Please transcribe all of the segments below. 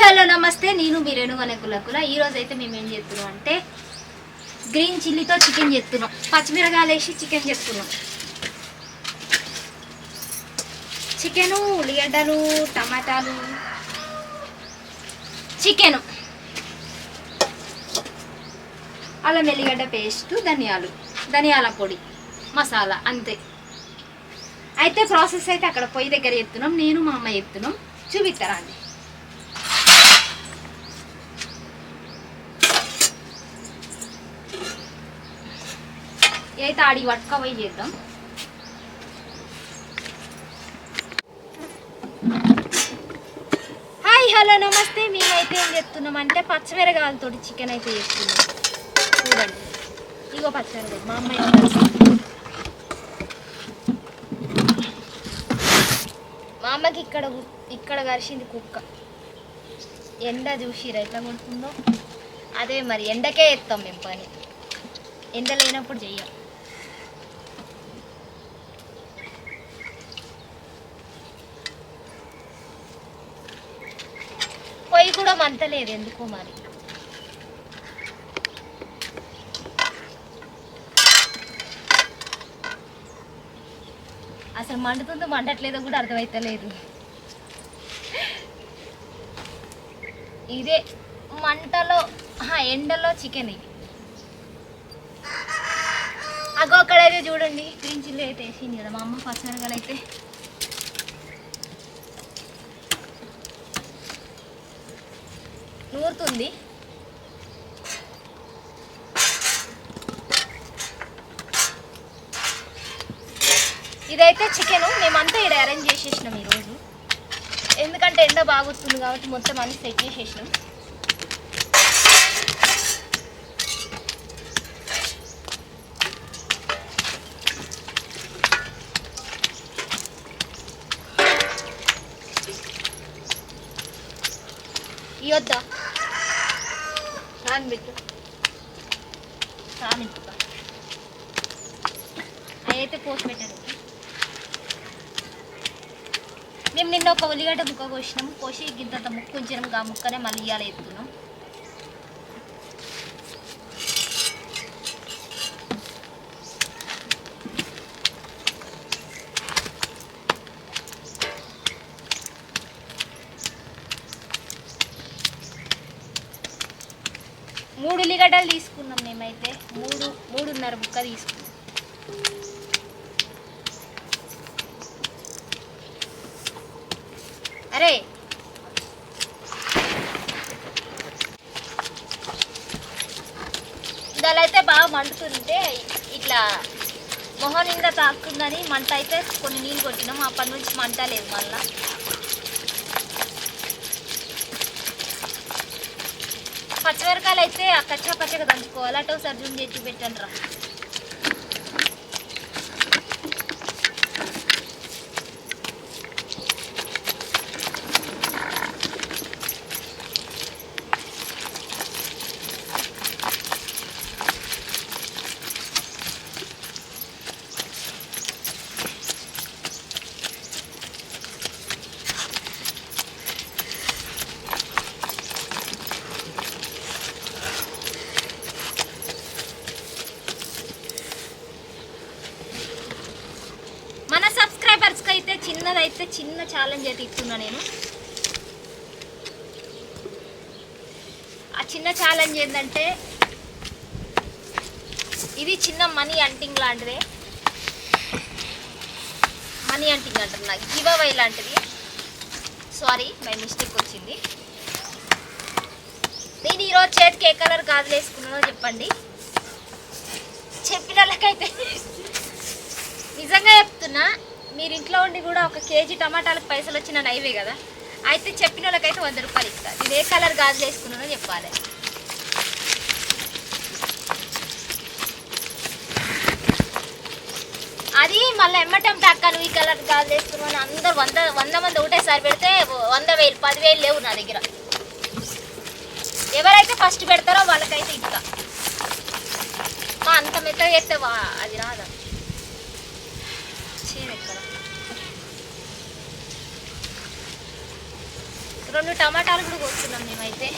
Hello నమస్తే. నేను మీ రేణుగన కులకుల. ఈరోజు అయితే మేము ఏం చేస్తున్నాం అంటే గ్రీన్ చిల్లీతో చికెన్ చేస్తున్నాం. పచ్చిమిరకాయలు వేసి చికెన్ చేస్తున్నాం. చికెను ఉల్లిగడ్డలు టమాటాలు. చికెను. అల్లం ఎల్లిగడ్డ పేస్ట్ ధనియాలు. ధనియాల పొడి మసాలా అంతే. అయితే ప్రాసెస్ అయితే అక్కడ పొయ్యి దగ్గర ఎత్తున్నాం నేను మా అమ్మ ఎత్తున్నాం చూపిస్తారా అండి? అయితే ఆడి పట్టుక చేద్దాం. హాయ్ హలో నమస్తే. మేమైతే ఏం చేస్తున్నాం అంటే పచ్చిమిరకాయలతో చికెన్ అయితే చేస్తున్నాం. చూడండి. ఇగో పచ్చిమిరకాయ మా అమ్మాయి మా అమ్మకి ఇక్కడ ఇక్కడ కరిచింది కుక్క. ఎండ చూసిరా ఎట్లా కొడుతుందో? అదే మరి ఎండకే ఎత్తాం మేము పని. ఎండ లేనప్పుడు చెయ్యం పొయ్యి కూడా మంటలేదు ఎందుకో మరి. అసలు మండుతుందో మండట్లేదో కూడా అర్థమైతలేదు. ఇదే మంటలో ఎండలో చికెన్ ఇది. అగో అక్కడైతే చూడండి గ్రీన్ చిల్లీ అయితే వేసింది కదా మా అమ్మ పచ్చిమిరకాయలు అయితే. నూరుతుంది. ఇదైతే చికెన్. మేమంతా ఇక్కడ అరేంజ్ చేసేసినాం ఈరోజు. ఎందుకంటే ఎండ బాగుతుంది కాబట్టి మొత్తం అన్ని సెట్ చేసేసినాం. ఇవద్దా అయితే కోసి పెట్టాను. మేము నిన్న ఒక ఉల్లిగడ్డ ముక్క కోసినాము. కోసి గింతంత ముక్కు ఉంచినాం ఆ ముక్కనే మళ్ళీ ఇయ్యాలి ఎత్తున్నాం ముక్క తీసుకున్నాం అరే దాని అయితే బాగా మండుతుంటే ఇట్లా మొహం నిండా తాకుతుందని మంట అయితే కొన్ని నీళ్ళు కొట్టినాం. అప్పటి నుంచి మంట లేదు మళ్ళా. పచ్చిమిరకాయలు అయితే ఆ కచ్చా పచ్చగా దంచుకోవాలి. అటు ఒకసారి జూమ్ చేసి పెట్టండి రా మన సబ్స్క్రైబర్స్కి అయితే చిన్నదైతే చిన్న ఛాలెంజ్ అయితే ఇస్తున్నా నేను. ఆ చిన్న ఛాలెంజ్ ఏంటంటే ఇది చిన్న మనీ అంటింగ్ లాంటిదే. మనీ అంటింగ్ అంటారు నాకు గివ్ అవై లాంటిది. సారీ బై మిస్టేక్ వచ్చింది. నేను ఈరోజు చేతికి ఏ కలర్ గాజులు వేసుకున్నానో చెప్పండి. చెప్పిన వాళ్ళకైతే నిజంగా చెప్తున్నా మీరు ఇంట్లో ఉండి కూడా ఒక కేజీ టమాటాలకు పైసలు వచ్చిన నైవే కదా? అయితే చెప్పిన వాళ్ళకైతే వంద రూపాయలు ఇస్తాను నేను ఏ కలర్ గాజులు వేసుకున్నానో చెప్పాలి. అది మళ్ళీ ఎమ్మటం టక్క నువ్వు ఈ కలర్ గాజులు వేసుకున్నావు అందరు వంద వంద మంది ఒకటేసారి పెడితే వంద వేలు పదివేలు లేవు నా దగ్గర. ఎవరైతే ఫస్ట్ పెడతారో వాళ్ళకైతే ఇంకా మా అంత మెత్తగా చేస్తే వా- అది రాదా? రెండు టమాటాలు కూడా కోస్తున్నాం మేమైతే.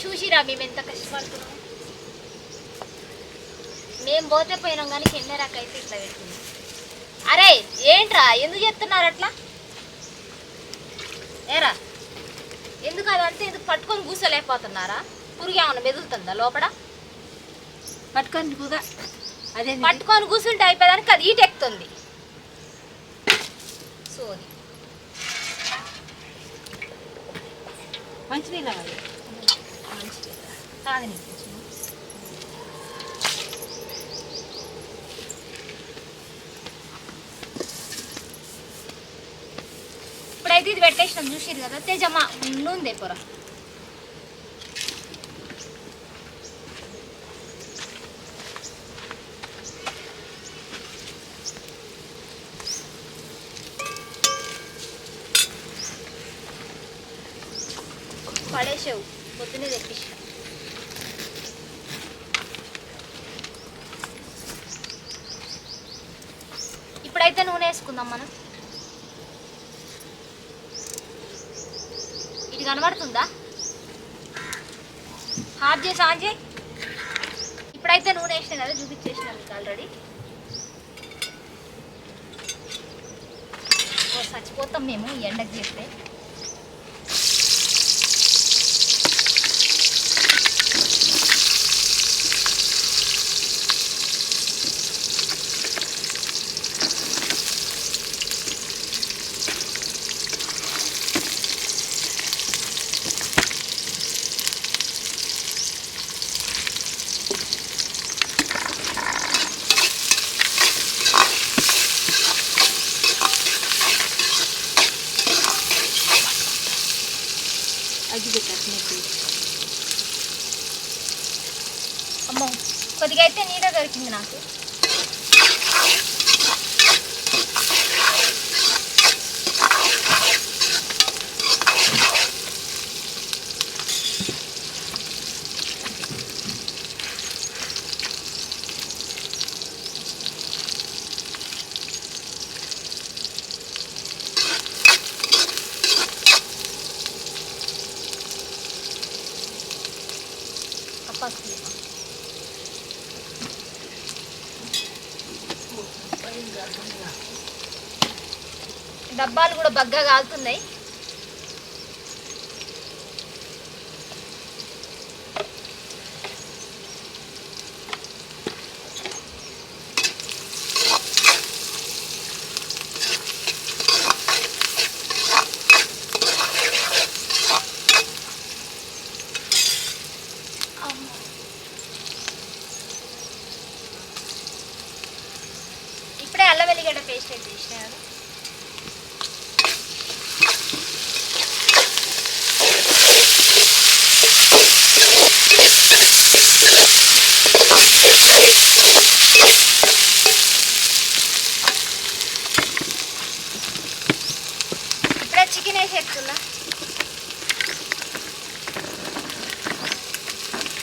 చూసిరా మేము ఎంత కష్టపడుతున్నాం. మేము పోతే పోయినాం కానీ కెమెరాకైతే ఇట్లా పెట్టింది. అరే ఏంట్రా? ఎందుకు చెప్తున్నారు అట్లా? ఏరా? ఎందుకు అదంతా ఎందుకు పట్టుకొని కూర్చోలేకపోతున్నారా? పురుగు ఏమైనా మెదులుతుందా లోపల? పట్టుకొని కూడా అదే పట్టుకొని కూర్చుంటే అయిపోయేదానికి అది ఈటెక్కుతుంది సోది. మంచినీళ్ళు తాగని ఇప్పుడైతే ఇది పెట్టేసినాం చూసిరు కదా? తేజమ్మ నూనె పొర పడేసావు పొద్దునే తెప్పించిన ఇప్పుడైతే నూనె వేసుకుందాం మనం కనబడుతుందా? హాఫ్ చేసి ఆన్ చేయి. ఇప్పుడైతే నూనె వేసిన కదా చూపించేసిన మీకు ఆల్రెడీ చచ్చిపోతాం మేము ఎండకు చేస్తే అగ్గి పెట్టారు నీకు అమ్మో కొద్దిగా అయితే డబ్బాలు కూడా బగ్గా కాలుతున్నాయి అమ్మో. ఇప్పుడే అల్లం వెల్లిగడ్డ పేస్ట్ అయితే చేసిన కదా ఇప్పుడే చికెన్ వేసేస్తున్నా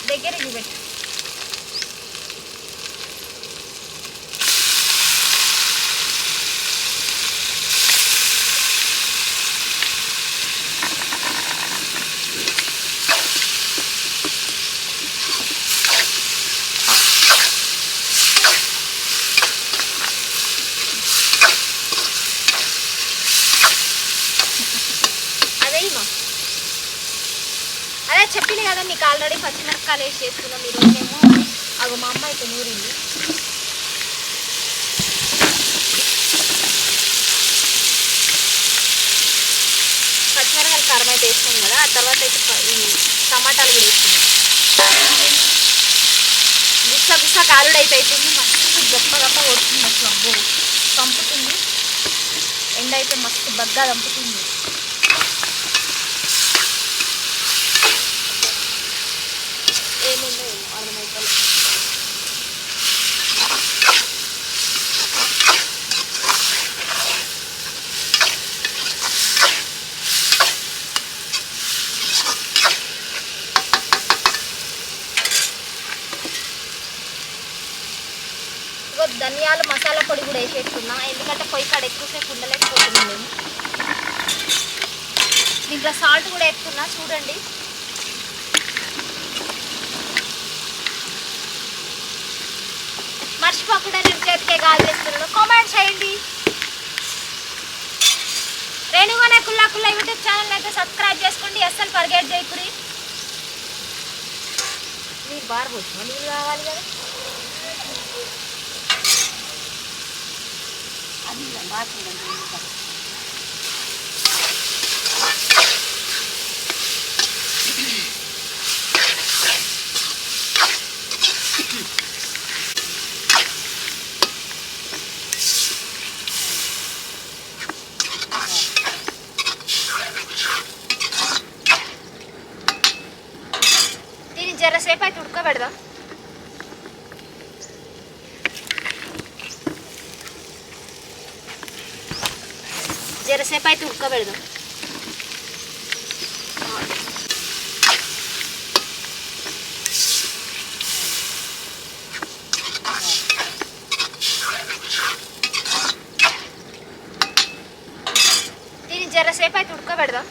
దగ్గరికి పెట్టు అదే ఇమ్మా అదే చెప్పింది కదా మీకు ఆల్రెడీ పచ్చిమిరపకాయలు వేసి మీరు ఈరోజేమో అగో మా అమ్మ అయితే నూరింది. పచ్చిమిరపకాయలు కారం అయితే వేసినాం కదా ఆ తర్వాత అయితే ఈ టమాటాలు కూడా వేసినాం. గుస్స గుస్స కాలుడు అయితే అవుతుంది మస్తు గొప్ప గొప్ప కొడుతుంది అసలు అబ్బో. చంపుతుంది. ఎండ అయితే మస్తు బగ్గా చంపుతుంది. ధనియాలు మసాలా పొడి కూడా వేసేస్తున్నా ఎందుకంటే పొయ్యి కాడ ఎక్కువసేపు ఉండలేకపోతున్నాం మేము దీంట్లో సాల్ట్ కూడా వేస్తున్నా చూడండి. మర్చిపోకుండా నేను చేతికే గాలి వేస్తున్నాను. కామెంట్ చేయండి. రేణుగానే కుల్లా కుల్లా యూట్యూబ్ ఛానల్ అయితే సబ్స్క్రైబ్ చేసుకోండి. అస్సలు పరిగెట్ చేయకురి మీరు బార్ పోతున్నా నీళ్ళు కావాలి కదా. అది మాట్లాడండి దీన్ని జరసేపు అయితే ఉడకబెడదాం జరసేపు అయితే ఉడకబెడదాం దీన్ని జరసేపు అయితే ఉడకబెడదాం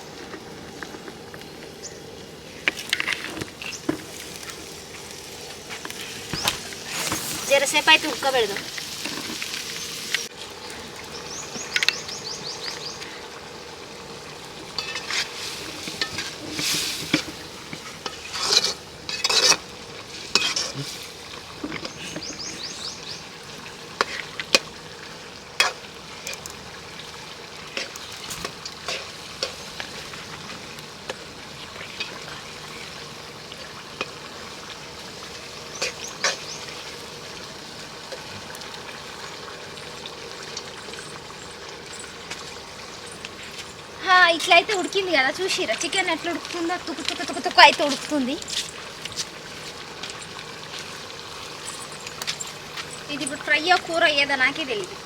జరసేపు అయితే ఉడకబెడదాం హా, ఇట్లా అయితే ఉడికింది కదా చూసిరా చికెన్ ఎట్లా ఉడుకుతుందో తుక్కు తుక్కు తుక్కు తుక్కు అయితే ఉడుకుతుంది. ఇది ఇప్పుడు ఫ్రై కూర ఏదో నాకే తెలియదు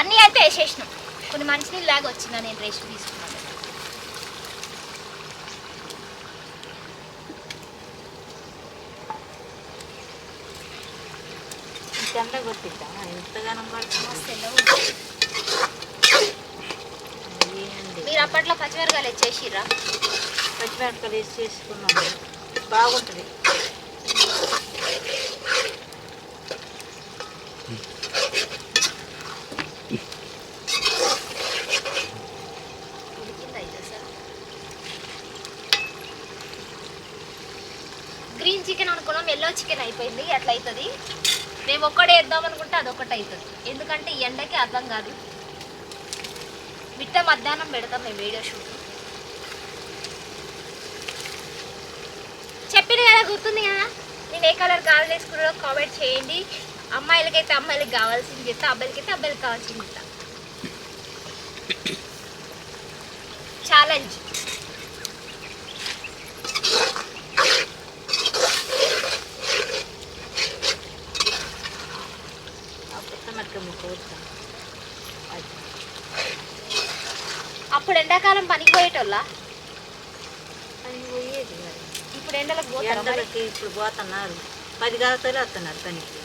అన్నీ అయితే వేసేసినాం. కొన్ని మంచినీళ్ళు లాగా వచ్చిందా నేను రెస్ట్ తీసుకున్నాను. ఇంత కొట్టిద్దా? ఎంతగానో పడుతుంది మస్తు ఎండ ఉంది. ఏంది మీరు అప్పట్లో పచ్చిమిరకాయలు వచ్చేసిర్రా పచ్చిమిరపకాయలు వేసి చేసుకున్నాం బాగుంటుంది. గ్రీన్ చికెన్ అనుకున్నాం ఎల్లో చికెన్ అయిపోయింది అట్లా అవుతుంది మేము ఒక్కడే వేద్దాం అనుకుంటే అది ఒకటి అవుతుంది ఎందుకంటే ఎండకి అర్థం కాదు. మిట్ట మధ్యాహ్నం పెడతాం మేము వీడియో షూట్. చెప్పిన కదా గుర్తుంది కదా? నేను ఏ కలర్ కావాలి వేసుకున్నాడో కామెంట్ చేయండి. అమ్మాయిలకైతే అమ్మాయిలకి కావాల్సింది చెప్తా అబ్బాయిలకైతే అబ్బాయిలకి కావాల్సింది చెప్తా. ఛాలెంజ్ ఆ పచ్చిమిరపకాయ ముక్క వస్తాం అది అప్పుడు ఎండాకాలం పనికి పోయేటోళ్ళ పోయేది మరి. ఇప్పుడు ఎండలకు పోతారా మరి? ఎండలకి ఇప్పుడు పోతున్నారు. పది కాలుతలే వస్తున్నారు పనికి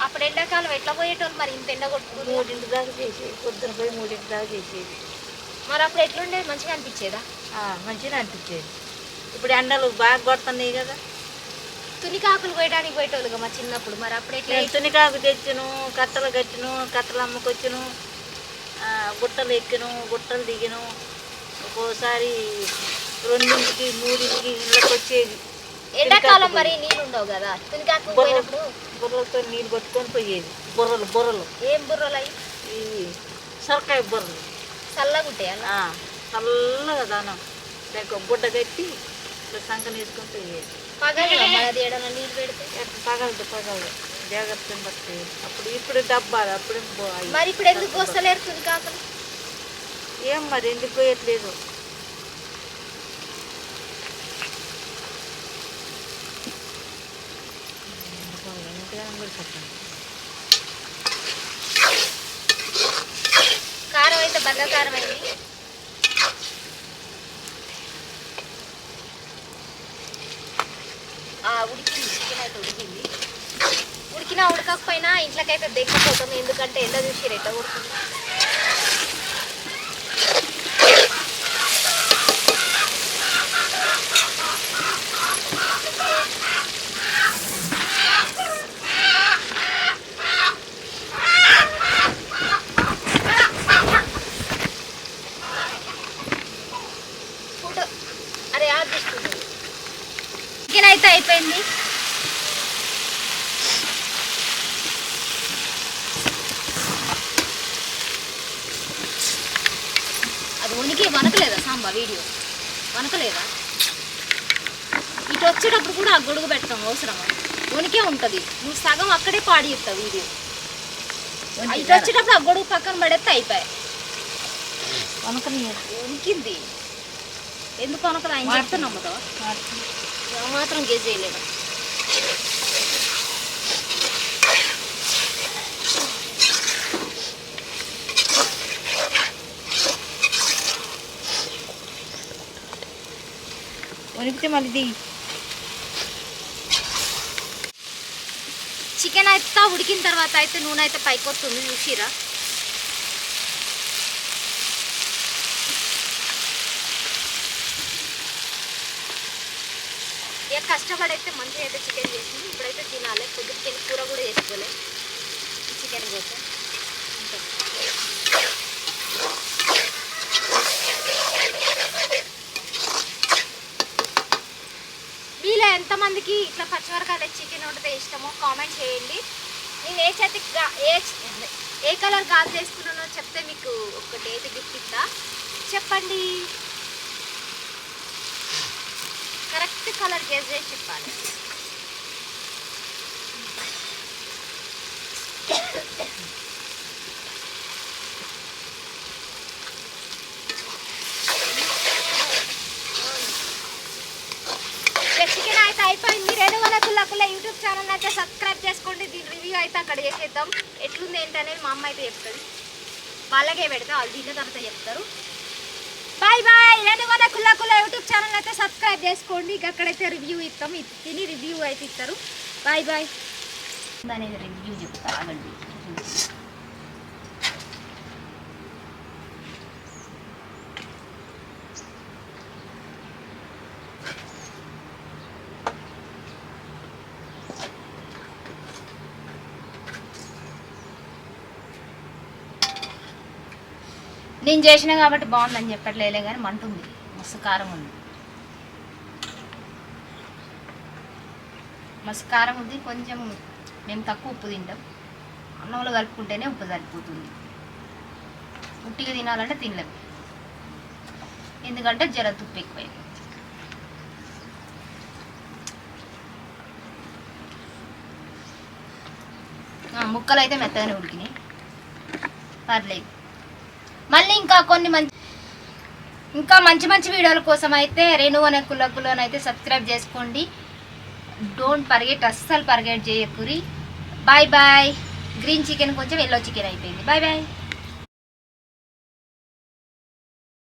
అప్పుడు ఎండాకాలం ఎట్లా పోయేటోళ్ళు మరి? ఇంత ఎండ కొట్టుకుంటూ మూడింటి దాకా చేసేది. పొద్దున పోయి మూడింటి దాకా చేసేది. మరి అప్పుడు ఎట్లుండేది మంచిగా అనిపించేదా? ఆ, మంచిగా అనిపించేది. ఇప్పుడు ఎండలు బాగా కొడుతున్నాయి కదా. తునికాకులు పోయడానికి పోయేటోళ్ళుగా మా చిన్నప్పుడు? మరి అప్పుడు ఎట్లా నేను తునికాకు తెచ్చును కట్టలు కట్టును కట్టలు అమ్ముకొచ్చును ఆ, గుట్టలు ఎక్కిను గుట్టలు దిగిను. ఒక్కోసారి రెండింటికి మూడింటికి ఇళ్ళకి వచ్చేది ఎండాకాలం మరి నీళ్ళు ఉండవు కదా? తునికాకు పోయినప్పుడు? బుర్రలతో నీళ్ళు పట్టుకొని పోయేది. బుర్రలు బుర్రలు. ఏం బుర్రలు అయి ఈ సొరకాయ బుర్రలు. చల్లగా ఉంటాయి? అలా చల్లగా దానం. లేక గుడ్డ కట్టి ఇట్లా సంకన వేసుకొని పోయేది. నీళ్ళు పెడితే? పగలదు పగలదు. జాగ్రత్తని బట్టి అప్పుడు ఇప్పుడు డబ్బాలు అప్పుడు. మరి ఇప్పుడు ఎందుకు వస్తలేరు తునికాకులు? ఏం మరి ఎందుకు పోయట్లేదు కారం అయితే బాగా కారం అయింది ఉడికింది చికెన్ అయితే ఉడికింది. ఉడికినా ఉడకకపోయినా ఇంట్లోకైతే దిగకపోతుంది ఎందుకంటే ఎండ చూసి రెట్ట కొడుతుంది ఫుడ్ అరే ఆదిస్తుంది చికెన్ అయితే అయిపోయింది అది ఉనికి వనకలేదా సాంబా వీడియో వనకలేదా ఇటు వచ్చేటప్పుడు కూడా ఆ గొడుగు పెట్టడం అవసరమా? ఉనికే ఉంటుంది. నువ్వు సగం అక్కడే పాడి చెప్తావు వీడియో. ఇటు వచ్చేటప్పుడు ఆ గొడుగు పక్కన పడేస్తే అయిపోయాయి. ఉనికింది. ఎందుకు వనకలు ఆయన చెప్తే నమ్ముతావా మాత్రం గేజ్ చేయలేదు వణికితే మళ్ళీ చికెన్ అయితే ఉడికిన తర్వాత అయితే నూనె అయితే పైకి వస్తుంది చూసిరా? ఏ కష్టపడైతే మంచిగా అయితే చికెన్ చేసింది ఇప్పుడైతే తినాలి. పొద్దుకి కూర కూడా చేసుకోలేదు చికెన్ కోసం. ఎంతమందికి ఇట్లా పచ్చిమిరకాయల చికెన్ వండితే ఇష్టమో కామెంట్ చేయండి. నేను ఏ చేతి ఏ ఏ కలర్ గాజు వేసుకున్నానో చెప్తే మీకు ఒకటి అయితే గిఫ్ట్ ఇస్తా చెప్పండి. కరెక్ట్ కలర్ గేజ్ చేసి చెప్పాలి చికెన్ అయితే అయిపోయింది. రెండు వందల కుల్లకుల యూట్యూబ్ ఛానల్ అయితే సబ్స్క్రైబ్ చేసుకోండి దీని రివ్యూ అయితే అక్కడ చేసేద్దాం. ఎట్లుంది ఏంటనేది మా అమ్మ అయితే చెప్తుంది. వాళ్ళకే పెడతా వాళ్ళు తిన్న తర్వాత చెప్తారు. Bye bye. రెండు వందల కుల్లకుల యూట్యూబ్ ఛానల్ అయితే సబ్స్క్రైబ్ చేసుకోండి. ఇక అక్కడైతే రివ్యూ ఇస్తాం. ఇది తిని రివ్యూ అయితే ఇస్తారు. Bye bye. అనేది రివ్యూ చెప్తా నేను చేసిన కాబట్టి బాగుందని చెప్పట్లేలే కానీ మంటుంది. మస్తు కారం ఉంది. మస్తు కారం ఉంది. కొంచెం మేము తక్కువ ఉప్పు తింటాం. అన్నంలో కలుపుకుంటేనే ఉప్పు సరిపోతుంది. ఉట్టిగా తినాలంటే తినలేము ఎందుకంటే జర తుప్పు ఎక్కువైంది. ముక్కలు అయితే మెత్తగానే ఉడికినాయి. పర్లేదు. మళ్ళీ ఇంకా కొన్ని మంచి ఇంకా మంచి మంచి వీడియోల కోసం అయితే రేణు అనే కులకులను అయితే సబ్స్క్రైబ్ చేసుకోండి. డోంట్ పర్గెట్ అస్సలు పర్గెట్ చేయకురి. బాయ్ బాయ్ గ్రీన్ చికెన్ కొంచెం ఎల్లో చికెన్ అయిపోయింది. Bye bye